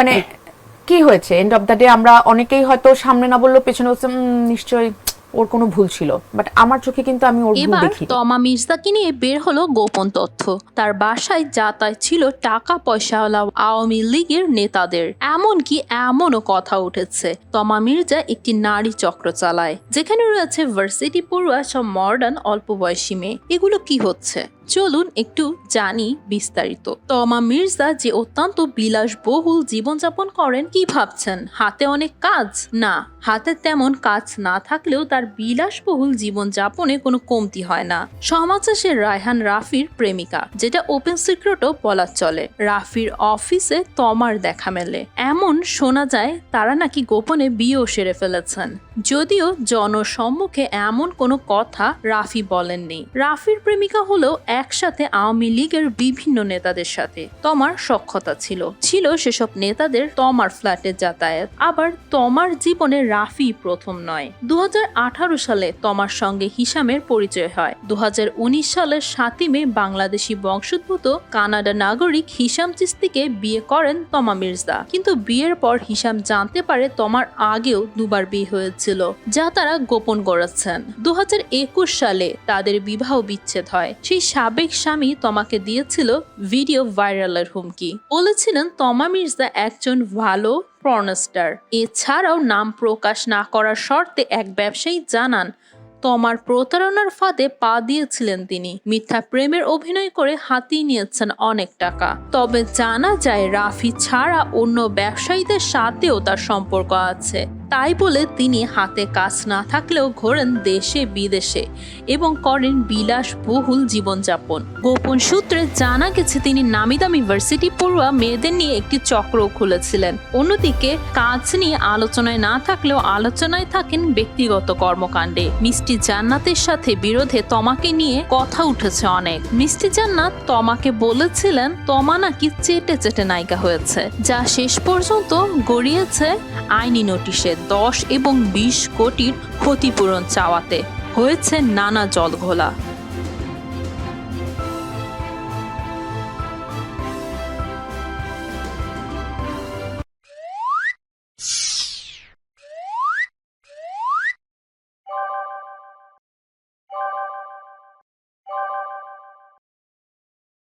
মানে কি হয়েছে? এন্ড অফ দ্য ডে আমরা অনেকেই হয়তো সামনে না বলল পেছনে বলছে "উম, নিশ্চয়ই ওর কোনো ভুল ছিল। বাট আমার চোখে কিন্তু আমি ওর ভুল এবার দেখি তমা মির্জাকে নিয়ে বের হলো গোপন তথ্য। তার বাসায় যাতায়াত ছিল টাকা পয়সাওয়ালা আওয়ামী লীগের নেতাদের। এমনকি এমনও কথা উঠেছে। তমা মির্জা একটি নারী চক্র চালায় যেখানে রয়েছে ভার্সিটি পড়ুয়া সব মডার্ন অল্প বয়সী মেয়ে। এগুলো কি হচ্ছে? চলুন একটু জানি বিস্তারিত। তমা মির্জা যে অত্যন্ত বিলাসবহুল জীবনযাপন করেন কি ভাবছেন? হাতে অনেক কাজ? না। হাতে তেমন কাজ না থাকলেও তার বিলাসবহুল জীবনযাপনে কোনো কমতি হয় না। সমাজে সে রায়হান রাফির প্রেমিকা, যেটা ওপেন সিক্রেটও বলা চলে। রাফির অফিসে তমার দেখা মেলে। এমন শোনা যায়, তারা নাকি গোপনে বিয়েও সেরে ফেলেছেন। যদিও জনসম্মুখে এমন কোনো কথা রাফি বলেননি। রাফির প্রেমিকা হলেও একসাথে আওয়ামী লীগের বিভিন্ন নেতাদের সাথে। তমার সক্ষতা ছিল। ছিল সেসব নেতাদের তমার ফ্ল্যাটে যাতায়াত। আবার তমার জীবনে রাফি প্রথম নয়। দু সালে তমার সঙ্গে হিসামের পরিচয় হয়। দু সালের সাতই মে বাংলাদেশি বংশোদ্ভূত কানাডা নাগরিক হিসাম চিস্তিকে বিয়ে করেন তমা মির্জা। কিন্তু বিয়ের পর হিসাম জানতে পারে তমার আগেও দুবার বিয়ে হয়েছিল, যা তারা গোপন করেছেন। দু সালে তাদের বিবাহ বিচ্ছেদ হয়। সেই সাবেক স্বামী তমাকে দিয়েছিল ভিডিও ভাইরালের হুমকি। বলেছিলেন তমা মির্জা একজন ভালো পর্নস্টার এছাড়াও নাম প্রকাশ না করার শর্তে এক ব্যবসায়ী জানান, তমার প্রতারণার ফাঁদে পা দিয়েছিলেন তিনি। মিথ্যা প্রেমের অভিনয় করে হাতিয়ে নিয়েছেন অনেক টাকা। তবে জানা যায় রাফি ছাড়া অন্য ব্যবসায়ীদের সাথেও তার সম্পর্ক আছে। তাই বলে তিনি হাতে কাজ না থাকলেও ঘোরেন দেশে বিদেশে এবং করেন বিলাসবহুল জীবনযাপন। গোপন সূত্রে জানা গেছে, তিনি নামি দামি ভার্সিটি পড়ুয়া মেয়েদের নিয়ে একটি চক্র খুলেছিলেন। অন্যদিকে, কাজ নিয়ে আলোচনায় না থাকলেও আলোচনায় থাকেন ব্যক্তিগত কর্মকাণ্ডে। মিষ্টি জান্নাতের সাথে বিরোধে তমাকে নিয়ে কথা উঠেছে অনেক। মিষ্টি জান্নাত তমাকে বলেছিলেন, তমা নাকি চেটে চেটে নায়িকা হয়েছে, যা শেষ পর্যন্ত গড়িয়েছে আইনি নোটিশে দশ এবং বিশ কোটির ক্ষতিপূরণ চাওয়াতে হয়েছে নানা জলঘোলা।